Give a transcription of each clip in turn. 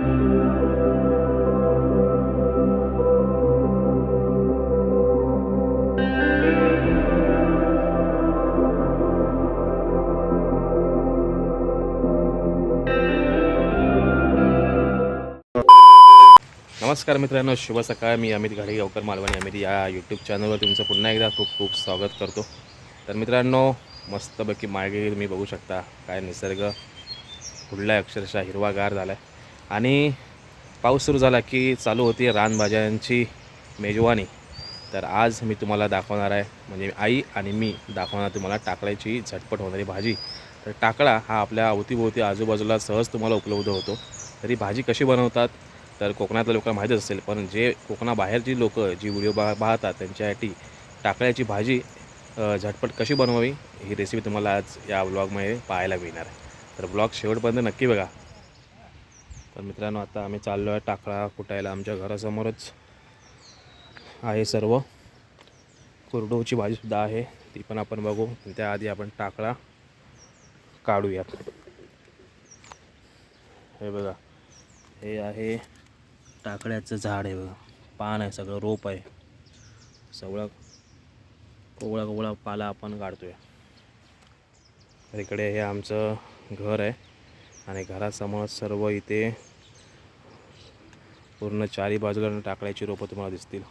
नमस्कार मित्रांनो शुभ सकाळ. मी अमित घाडे गावकर मालवणी अमित या यूट्यूब चॅनलवर तुमचं पुन्हा एकदा खूप खूप स्वागत करतो. तर मित्रांनो मस्तपैकी मागे तुम्ही बघू शकता काय निसर्ग. फुडला अक्षरशः हिरवागार झाला आहे आणि पाऊस सुरू झाला की चालू होती रानभाज्यांची मेजवानी. तर आज मी तुम्हाला दाखवणार आहे म्हणजे आई आणि मी दाखवणार तुम्हाला टाकळ्याची झटपट होणारी भाजी. तर टाकळा हा आपल्या अवतीभोवती आजूबाजूला सहज तुम्हाला उपलब्ध होतो. तरी भाजी कशी बनवतात तर कोकणातल्या लोकांना माहीतच असेल पण जे कोकणाबाहेरची लोक जी व्हिडिओ पा पाहतात त्यांच्यासाठी टाकळ्याची भाजी झटपट कशी बनवावी ही रेसिपी तुम्हाला आज या ब्लॉगमध्ये पाहायला मिळणार आहे. तर ब्लॉग शेवटपर्यंत नक्की बघा. तर मित्रांनो आता आम्ही चाललो आहे टाकळा कुटायला. आमच्या घरासमोरच आहे सर्व. कुरडूची भाजीसुद्धा आहे. ती पण आपण बघू. त्याआधी आपण टाकळा काढूयात. हे बघा. हे आहे टाकळ्याचं झाड आहे बघा. पान आहे सगळं रोप आहे. सगळं कोवळा कोवळा पाला आपण काढतोय. इकडे हे आमचं घर आहे. आणि घरासमोर सर्व इथे पूर्ण चारी बाजूला टाकळ्याची रोपं तुम्हाला दिसतील.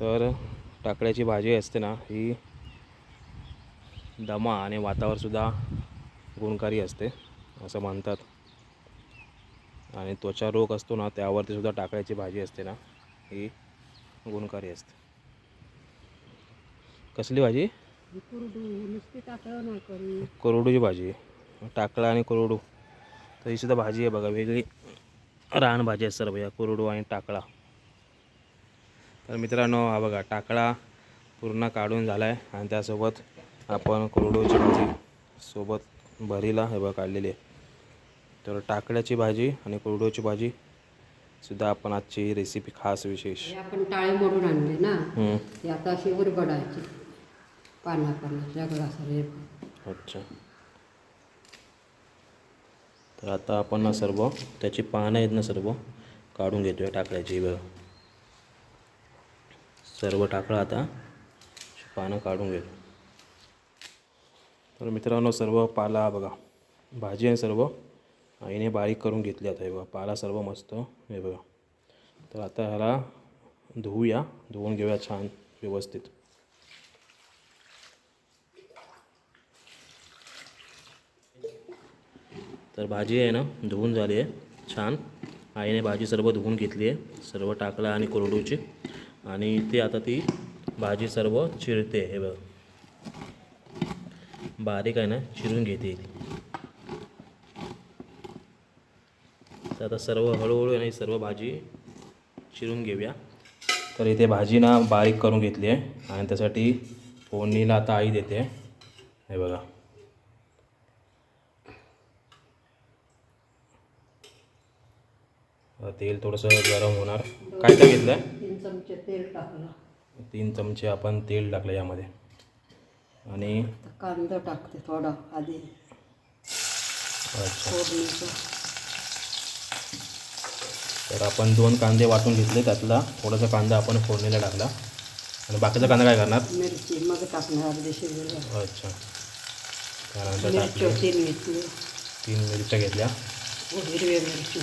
तर टाकळ्याची भाजी असते ना ही दमा आणि वातावरसुद्धा गुणकारी असते असं म्हणतात. आणि त्वचा रोग असतो ना त्यावरती सुद्धा टाकळ्याची भाजी असते ना ही गुणकारी असते. कसली भाजी? कुरडू नुसती टाकलं नाही करी कोरडूची भाजी. आहे टाकळा आणि कोरडू. तर ही सुद्धा भाजी आहे बघा वेगळी. रान भाजी आहे सर्व या कोरडू आणि टाकळा. तर मित्रांनो हा बघा टाकळा पूर्ण काढून झाला आहे आणि त्यासोबत आपण कोरडूची भाजी सोबत भरीला हे बघा काढलेली आहे. तर टाकळ्याची भाजी आणि कोरडूची भाजी सुद्धा आपण आजची रेसिपी खास विशेष. आपण टाळे मोडून आणले ना हम्म. ते आता अशी उरगडायची. पाना पाना सगळं असं अच्छा. तर आता आपण ना सर्व त्याची पानं आहेत ना सर्व काढून घेतोय टाकळ्याची बघ सर्व टाकळं आता पानं काढून घेतो. तर मित्रांनो सर्व पाला बघा भाजी आहे सर्व आईने बारीक करून घेतली आता हे बघा पाला सर्व मस्त हे बघा. तर आता ह्याला धुवूया धुवून घेऊया छान व्यवस्थित. तर भाजी आहे ना धुवून झाली आहे छान. आईने भाजी सर्व धुवून घेतली आहे सर्व टाकला आणि कोरडूची. आणि ते आता ती भाजी सर्व चिरते हे बघ. बारीक आहे ना चिरून घेते. तर आता सर्व हळूहळू आहे ना ही सर्व भाजी चिरून घेऊया. तर इथे भाजी ना बारीक करून घेतली आहे आणि त्यासाठी फोडणीला आता आई देते. हे बघा. तेल थोडंसं गरम होणार. काय काय घेतलं तीन चमचे तेल टाकलं. तीन चमचे आपण तेल टाकलं यामध्ये. आणि कांदा टाकते थोडा आधी. अच्छा. तर आपण दोन कांदे वाटून घेतले. त्यातला थोडासा कांदा आपण फोडणीला टाकला. आणि बाकीचा कांदा काय करणार? मिरची मग टाकणार अर्धी शिजलेलं. अच्छा. त्यानंतर तीन मिरच्या घेतल्या. हिरव्या मिरची.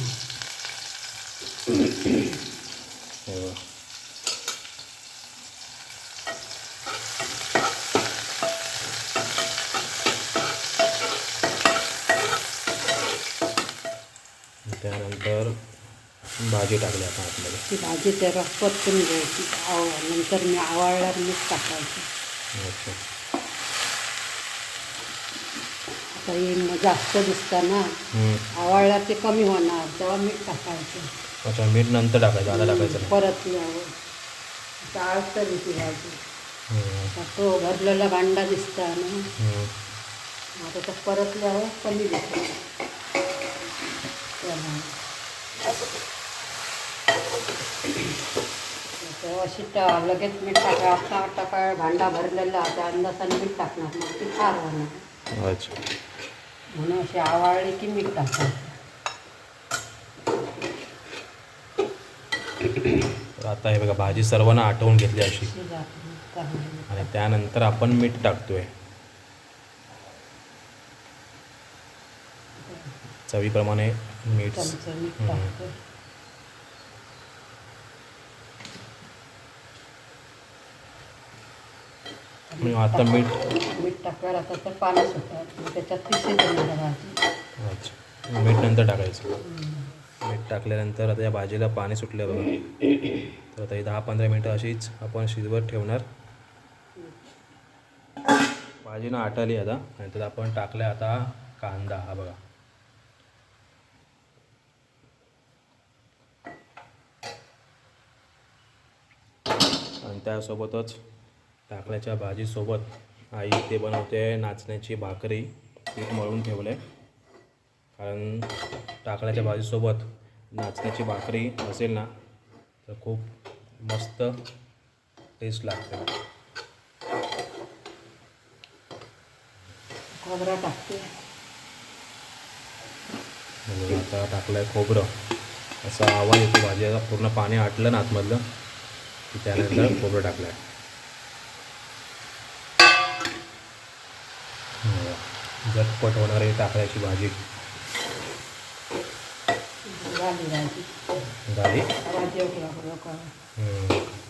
त्यानंतर भाजी टाकली आपण आतमध्ये ती भाजी त्याला परतून घ्यायची. आव नंतर मी आवळल्यावर मीठ टाकायचं. अच्छा. आता हे मग जास्त दिसतं ना. हम्म. आवळला ते कमी होणार तेव्हा मीठ टाकायचं. अच्छा मीठ नंतर टाकायचं आता टाकायचं नाही. परतल्यावर डाळ तरी ती भाजी हम्म. आता तो भरलेला भांडा दिसता ना. हम्म. आता तो परतल्यावर कमी दिसतो. आता अशी ट लगेच मीठ टाका. आता टाका भांडा भरलेला त्या अंदाजाने मीठ टाकणार. मग ती फार होणार. अच्छा. म्हणून अशी आवाळली की मीठ टाकायचं तर आता हे बघा भाजी सर्वांना आटवून घेतली अशी. आणि त्यानंतर आपण मीठ टाकतोय. चवीप्रमाणे मीठ. आता मीठ मीठ टाकल्यावर आता तर पाणी सुटतात त्याच्यात मीठ नंतर टाकायचं. मीठ टाकल्यानंतर आता या भाजीला पाणी सुटलं बघा. तर आता ही दहा पंधरा मिनटं अशीच आपण शिजवत ठेवणार. भाजी ना आटाली आता. आणि त्यात आपण टाकलं आता कांदा हा बघा. आणि त्यासोबतच टाकल्याच्या भाजीसोबत आई ते बनवते नाचण्याची भाकरी. पीठ मळून ठेवलं आहे कारण टाकल्याच्या भाजीसोबत नाचण्याची भाकरी असेल ना तर खूप मस्त टेस्ट लागते. खोबरा टाकते. आता टाकलं आहे खोबरं. असा आवाज येतो भाजीला पूर्ण पाणी आटलं ना आतमधलं की त्यानंतर खोबरं टाकलं आहे झटपट होणारी टाकल्याची भाजी.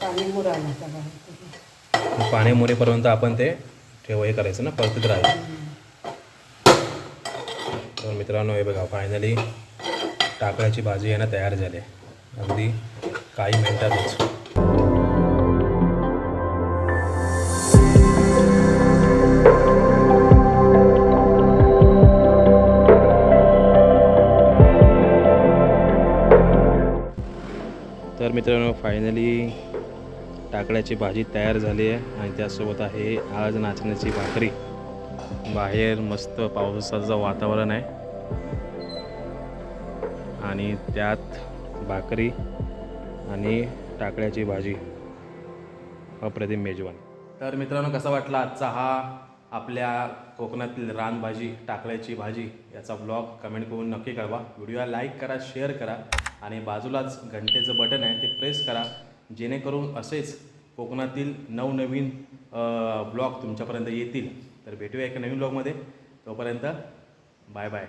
पाणी मुरायला सगळं पाणी मुरेपर्यंत आपण ते ठेव हे करायचं ना परतीत राहायचं तर मित्रांनो हे बघा फायनली टाकळ्याची भाजी आहे ना तयार झाली. अगदी काही मिनटातच तर मित्रांनो फायनली टाकळ्याची भाजी तयार झाली आहे आणि त्यासोबत आहे आज नाचण्याची भाकरी. बाहेर मस्त पावसाचं वातावरण आहे. आणि त्यात भाकरी आणि टाकळ्याची भाजी. अप्रतिम मेजवान. तर मित्रांनो कसा वाटला आजचा हा आपल्या कोकणातील रानभाजी टाकळ्याची भाजी याचा ब्लॉग कमेंट करून नक्की कळवा. व्हिडिओला लाईक करा शेअर करा. आणि बाजूलाच घंटेचं बटन आहे ते प्रेस करा. जेणेकरून असेच कोकणातील नवनवीन ब्लॉग तुमच्यापर्यंत येतील. तर भेटूया एका नवीन ब्लॉगमध्ये. तोपर्यंत बाय बाय.